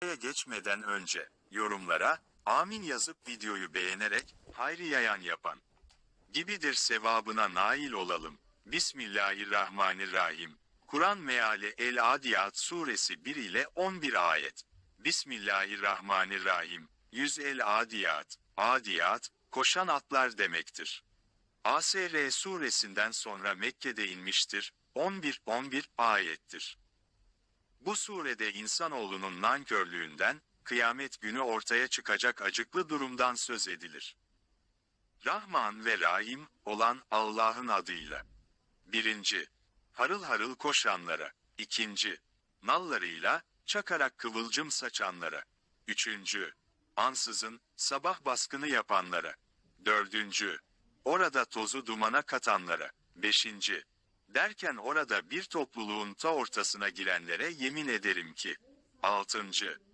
Geçmeden önce yorumlara amin yazıp videoyu beğenerek hayri yayan yapan gibidir sevabına nail olalım. Bismillahirrahmanirrahim. Kur'an meali El Adiyat suresi 1 ile 11 ayet. Bismillahirrahmanirrahim. Yüz El Adiyat, Adiyat, koşan atlar demektir. ASR suresinden sonra Mekke'de inmiştir. 11-11 ayettir. Bu surede insanoğlunun nankörlüğünden, kıyamet günü ortaya çıkacak acıklı durumdan söz edilir. Rahman ve Rahim olan Allah'ın adıyla. Birinci, harıl harıl koşanlara. İkinci, nallarıyla, çakarak kıvılcım saçanlara. Üçüncü, ansızın, sabah baskını yapanlara. Dördüncü, orada tozu dumana katanlara. Beşinci, derken orada bir topluluğun ta ortasına girenlere yemin ederim ki. Altıncı,